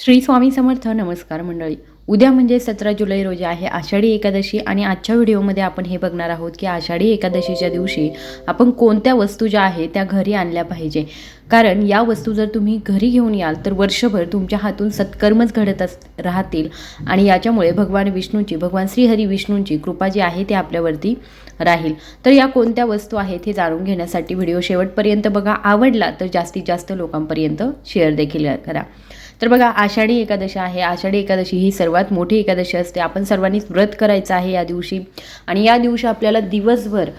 श्री स्वामी समर्थ नमस्कार मंडळी. उद्या म्हणजे सतरा जुलै रोजी आहे आषाढी एकादशी आणि आजच्या व्हिडिओमध्ये आपण हे बघणार आहोत की आषाढी एकादशीच्या दिवशी आपण कोणत्या वस्तू ज्या आहेत त्या घरी आणल्या पाहिजे. कारण या वस्तू जर तुम्ही घरी घेऊन याल तर वर्षभर तुमच्या हातून सत्कर्मच घडत अस राहतील. आणि याच्यामुळे भगवान विष्णूची भगवान श्रीहरी विष्णूंची कृपा जी आहे ती आपल्यावरती राहील. तर या कोणत्या वस्तू आहेत हे जाणून घेण्यासाठी व्हिडिओ शेवटपर्यंत बघा. आवडला तर जास्तीत जास्त लोकांपर्यंत शेअर देखील करा. तर बघा आषाढी एकादशी आहे. आषाढी एकादशी ही सर्वात मोठी एकादशी असते. आपण सर्वांनीच व्रत करायचं आहे या दिवशी. आणि या दिवशी आपल्याला दिवसभर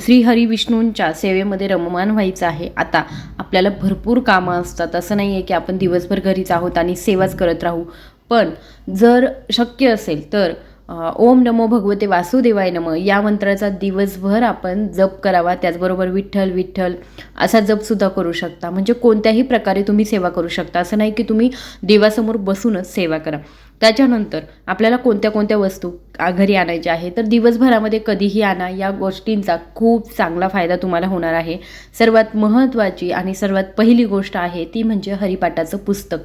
श्रीहरी विष्णूंच्या सेवेमध्ये रममान व्हायचं आहे. आता आपल्याला भरपूर कामं असतात. असं नाही आहे की आपण दिवसभर घरीच आहोत आणि सेवाच करत राहू. पण जर शक्य असेल तर ओम नमो भगवते वासुदेवाय नम. या मंत्राचा दिवसभर आपण जप करावा त्याचबरोबर विठ्ठल विठ्ठल असा जपसुद्धा करू शकता. म्हणजे कोणत्याही प्रकारे तुम्ही सेवा करू शकता. असं नाही की तुम्ही देवासमोर बसूनच सेवा करा. त्याच्यानंतर आपल्याला कोणत्या कोणत्या वस्तू आ- घरी आणायच्या आहे तर दिवसभरामध्ये कधीही आणा. या गोष्टींचा खूप चांगला फायदा तुम्हाला होणार आहे. सर्वात महत्त्वाची आणि सर्वात पहिली गोष्ट आहे ती म्हणजे हरिपाठाचं पुस्तक.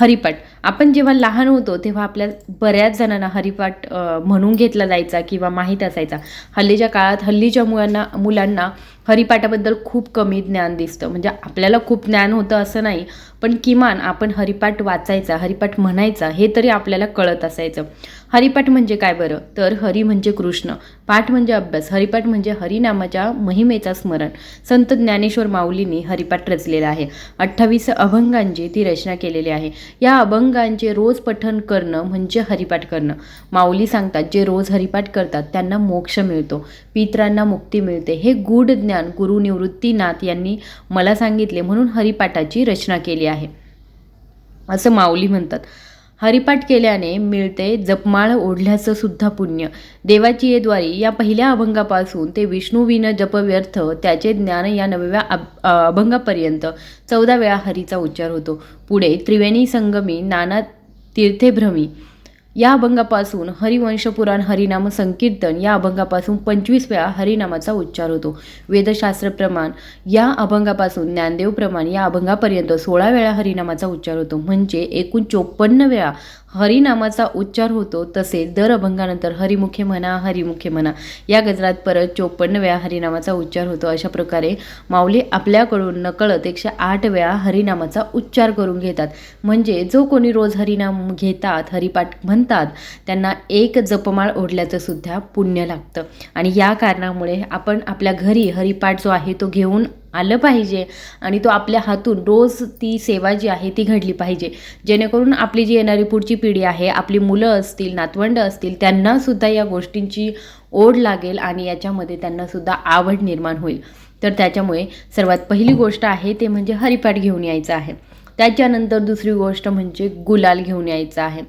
हरिपाठ आपण जेव्हा लहान होतो तेव्हा आपल्या बऱ्याच जणांना हरिपाठ म्हणून घेतला जायचा किंवा माहीत असायचा. हल्लीच्या काळात हल्लीच्या मुलांना मुलांना हरिपाठाबद्दल खूप कमी ज्ञान दिसतं. म्हणजे आपल्याला खूप ज्ञान होतं असं नाही पण किमान आपण हरिपाठ वाचायचा हरिपाठ म्हणायचा हे तरी आपल्याला कळत असायचं. हरिपाठ म्हणजे काय बरं? तर हरी म्हणजे कृष्ण पाठ म्हणजे अभ्यास हरिपाठ म्हणजे हरिनामाच्या महिमेचा स्मरण. संत ज्ञानेश्वर माऊलींनी हरिपाठ रचलेला आहे. अठ्ठावीस अभंगांची ती रचना केलेली आहे. या अभंगांचे रोज पठण करणं म्हणजे हरिपाठ करणं. माऊली सांगतात जे रोज हरिपाठ करतात त्यांना मोक्ष मिळतो पितरांना मुक्ती मिळते. हे गूढ ज्ञान गुरु निवृत्तीनाथ यांनी मला सांगितले म्हणून हरिपाठाची रचना केली आहे. असं माऊली म्हणतात. हरिपाठ केल्याने मिळते जपमाळ ओढल्याचं सुद्धा पुण्य. देवाची येद्वारी या पहिल्या अभंगापासून ते विष्णुविन जप व्यर्थ त्याचे ज्ञान या नवव्या अभ- अभंगापर्यंत चौदा वेळा हरीचा उच्चार होतो. पुढे त्रिवेणी संगमी नाना तीर्थेभ्रमी या अभंगापासून हरिवंशपुराण हरिनाम संकीर्तन या अभंगापासून पंचवीस वेळा हरिनामाचा उच्चार होतो. वेदशास्त्र प्रमाण या अभंगापासून ज्ञानदेव प्रमाण या अभंगापर्यंत सोळा वेळा हरिनामाचा उच्चार होतो. म्हणजे एकूण चोपन्न वेळा हरिनामाचा उच्चार होतो तसेच दर अभंगानंतर हरिमुखे म्हणा हरिमुखे म्हणा या गजरात परत चोपन्न वेळा हरिनामाचा उच्चार होतो. अशा प्रकारे माऊली आपल्याकडून नकळत एकशे आठ वेळा हरिनामाचा उच्चार करून घेतात. म्हणजे जो कोणी रोज हरिनाम घेतात हरिपाठ म्हणतात त्यांना एक जपमाळ ओढल्याचं सुद्धा पुण्य लागतं. आणि या कारणामुळे आपण आपल्या घरी हरिपाठ जो आहे तो घेऊन आलं पाहिजे आणि तो आपल्या हातून रोज ती सेवा जी आहे ती घडली पाहिजे. जेणेकरून आपली जी येणारी पुढची पिढी आहे आपली मुलं असतील नातवंड असतील त्यांनासुद्धा या गोष्टींची ओढ लागेल आणि याच्यामध्ये त्यांनासुद्धा आवड निर्माण होईल. तर त्याच्यामुळे सर्वात पहिली गोष्ट आहे ते म्हणजे हरिपाठ घेऊन यायचं आहे. त्याच्यानंतर दुसरी गोष्ट म्हणजे गुलाल घेऊन यायचं आहे.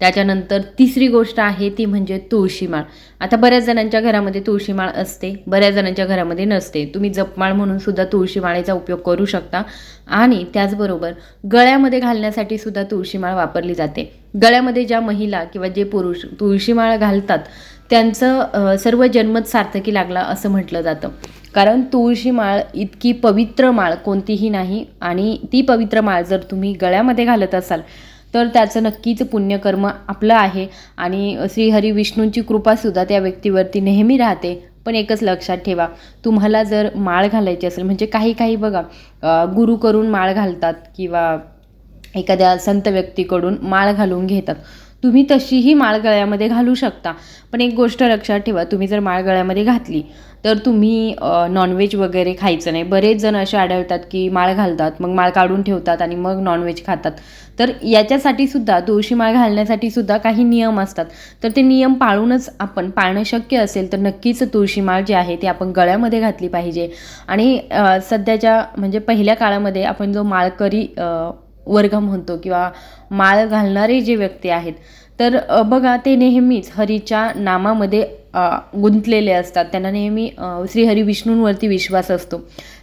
त्याच्यानंतर तिसरी गोष्ट आहे ती म्हणजे तुळशीमाळ आता बऱ्याच जणांच्या घरामध्ये तुळशीमाळ असते बऱ्याच जणांच्या घरामध्ये नसते. तुम्ही जपमाळ म्हणून सुद्धा तुळशीमाळेचा उपयोग करू शकता. आणि त्याचबरोबर गळ्यामध्ये घालण्यासाठी सुद्धा तुळशीमाळ वापरली जाते. गळ्यामध्ये ज्या महिला किंवा जे पुरुष तुळशीमाळ घालतात त्यांचं सर्व जन्मच सार्थकी लागला असं म्हटलं जातं. कारण तुळशी माळ इतकी पवित्र माळ कोणतीही नाही आणि ती पवित्र माळ जर तुम्ही गळ्यामध्ये घालत असाल तर त्याचं नक्कीच पुण्यकर्म आपलं आहे. आणि श्रीहरी विष्णूंची कृपासुद्धा त्या व्यक्तीवरती नेहमी राहते. पण एकच लक्षात ठेवा तुम्हाला जर माळ घालायची असेल म्हणजे काही काही बघा गुरु करून माळ घालतात किंवा एखाद्या संत व्यक्तीकडून माळ घालून घेतात. तुम्ही तशीही माळ गळ्यामध्ये घालू शकता. पण एक गोष्ट लक्षात ठेवा तुम्ही जर माळ गळ्यामध्ये घातली तर तुम्ही नॉनव्हेज वगैरे खायचं नाही. बरेच जण असे आढळतात की माळ घालतात मग माळ काढून ठेवतात आणि मग नॉनव्हेज खातात. तर याच्यासाठी सुद्धा तुळशी माळ घालण्यासाठी सुद्धा काही नियम असतात. तर ते नियम पाळूनच आपण पाळणं शक्य असेल तर नक्कीच तुळशी माळ जी आहे ती आपण गळ्यामध्ये घातली पाहिजे. आणि सध्याच्या म्हणजे पहिल्या काळामध्ये आपण जो माळकरी वर्ग म्हणतो किंवा माळ घालणारे जे व्यक्ती आहेत तर बघा ते नेहमीच हरीच्या नामामध्ये गुंतलेले असतात. त्यांना नेहमी श्रीहरी विष्णूंवरती विश्वास असतो.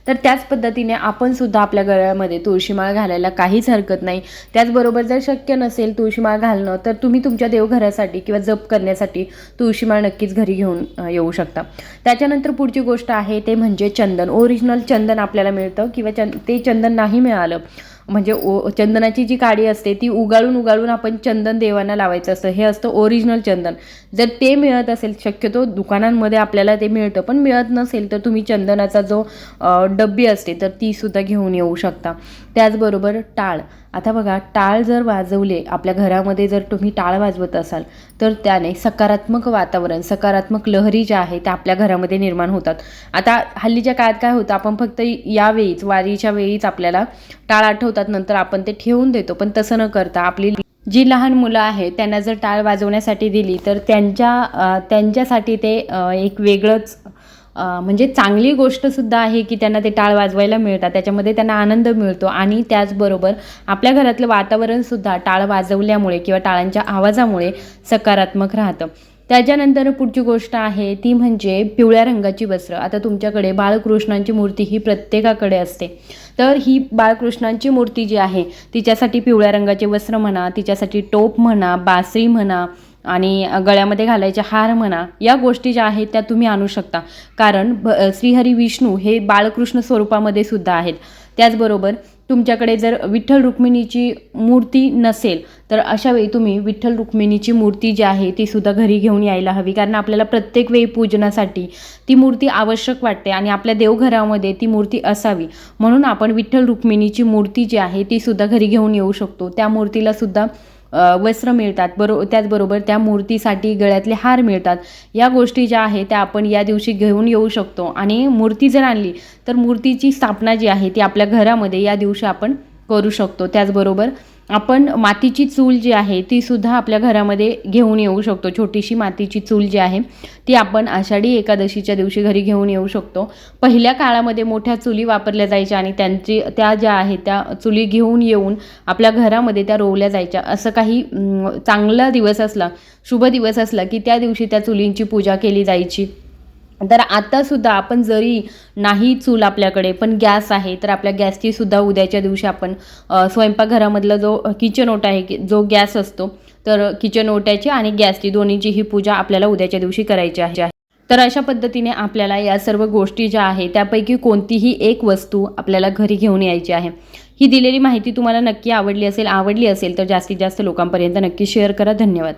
तर त्याच पद्धतीने आपण सुद्धा आपल्या गळ्यामध्ये तुळशीमाळ घालायला काहीच हरकत नाही. त्याचबरोबर जर शक्य नसेल तुळशीमाळ घालणं तर तुम्ही तुमच्या देवघरासाठी किंवा जप करण्यासाठी तुळशीमाळ नक्कीच घरी घेऊन येऊ शकता. त्याच्यानंतर पुढची गोष्ट आहे ते म्हणजे चंदन. ओरिजिनल चंदन आपल्याला मिळतं किंवा चंद ते चंदन नाही मिळालं म्हणजे ओ चंदनाची जी काडी असते ती उगाळून उगाळून आपण चंदन देवांना लावायचं असतं. हे असतं ओरिजिनल चंदन. जर ते मिळत असेल शक्यतो दुकानांमध्ये आपल्याला ते मिळतं. पण मिळत नसेल तर तुम्ही चंदनाचा जो डब्बी असते तर ती सुद्धा घेऊन येऊ शकता. त्याचबरोबर टाळ. आता बघा टाळ जर वाजवले आपल्या घरामध्ये जर तुम्ही टाळ वाजवत असाल तर त्याने सकारात्मक वातावरण सकारात्मक लहरी ज्या आहेत त्या आपल्या घरामध्ये निर्माण होतात. आता हल्लीच्या काळात काय होतं आपण फक्त यावेळीच वारीच्या वेळीच आपल्याला टाळ होतात नंतर आपण ते ठेवून देतो. पण तसं न करता आपली जी लहान मुलं आहेत त्यांना जर टाळ वाजवण्यासाठी दिली तर त्यांच्या त्यांच्यासाठी ते एक वेगळंच म्हणजे चांगली गोष्टसुद्धा आहे की त्यांना ते टाळ वाजवायला मिळतात. त्याच्यामध्ये त्यांना आनंद मिळतो आणि त्याचबरोबर आपल्या घरातलं वातावरणसुद्धा टाळ वाजवल्यामुळे किंवा टाळांच्या आवाजामुळे सकारात्मक राहतं. त्याच्यानंतर पुढची गोष्ट आहे ती म्हणजे पिवळ्या रंगाची वस्त्र. आता तुमच्याकडे बाळकृष्णांची मूर्ती ही प्रत्येकाकडे असते. तर ही बाळकृष्णांची मूर्ती जी आहे तिच्यासाठी पिवळ्या रंगाचे वस्त्र म्हणा तिच्यासाठी टोप म्हणा बासरी म्हणा आणि गळ्यामध्ये घालायचे हार म्हणा या गोष्टी ज्या आहेत त्या तुम्ही आणू शकता. कारण भ श्रीहरी विष्णू हे बाळकृष्ण स्वरूपामध्ये सुद्धा आहेत. त्याचबरोबर तुमच्याकडे जर विठ्ठल रुक्मिणीची मूर्ती नसेल तर अशा वेळी तुम्ही विठ्ठल रुक्मिणीची मूर्ती जी आहे ती सुद्धा घरी घेऊन यायला हवी. कारण आपल्याला प्रत्येक वेळी पूजनासाठी ती मूर्ती आवश्यक वाटते आणि आपल्या देवघरामध्ये ती मूर्ती असावी. म्हणून आपण विठ्ठल रुक्मिणीची मूर्ती जी आहे ती सुद्धा घरी घेऊन येऊ शकतो. त्या मूर्तीला सुद्धा वस्त्र मिळतात. बरो त्याचबरोबर त्या मूर्तीसाठी गळ्यातले हार मिळतात. या गोष्टी ज्या आहेत त्या आपण या दिवशी घेऊन येऊ शकतो. आणि मूर्ती जर आणली तर मूर्तीची स्थापना जी आहे ती आपल्या घरामध्ये या दिवशी आपण करू शकतो. त्याचबरोबर आपण मातीची चूल जी आहे ती सुद्धा आपल्या घरामध्ये घेऊन येऊ शकतो. छोटीशी मातीची चूल जी आहे ती आपण आषाढी एकादशीच्या दिवशी घरी घेऊन येऊ शकतो. पहिल्या काळामध्ये मोठ्या चुली वापरल्या जायच्या आणि त्यांची त्या ज्या आहेत त्या चुली घेऊन येऊन आपल्या घरामध्ये त्या रोवल्या जायच्या. असं काही चांगला दिवस असला शुभ दिवस असला की त्या दिवशी त्या चुलींची पूजा केली जायची. तर आतासुद्धा आपण जरी नाही चूल आपल्याकडे पण गॅस आहे तर आपल्या गॅसची सुद्धा उद्याच्या दिवशी आपण स्वयंपाकघरामधला जो किचन ओटा आहे की- जो गॅस असतो तर किचन ओट्याची आणि गॅसची दोन्हीची ही पूजा आपल्याला उद्याच्या दिवशी करायची आहे. तर अशा पद्धतीने आपल्याला या सर्व गोष्टी ज्या आहे त्यापैकी कोणतीही एक वस्तू आपल्याला घरी घेऊन यायची आहे. ही दिलेली माहिती तुम्हाला नक्की आवडली असेल आवडली असेल तर जास्तीत जास्त लोकांपर्यंत नक्की शेअर करा. धन्यवाद.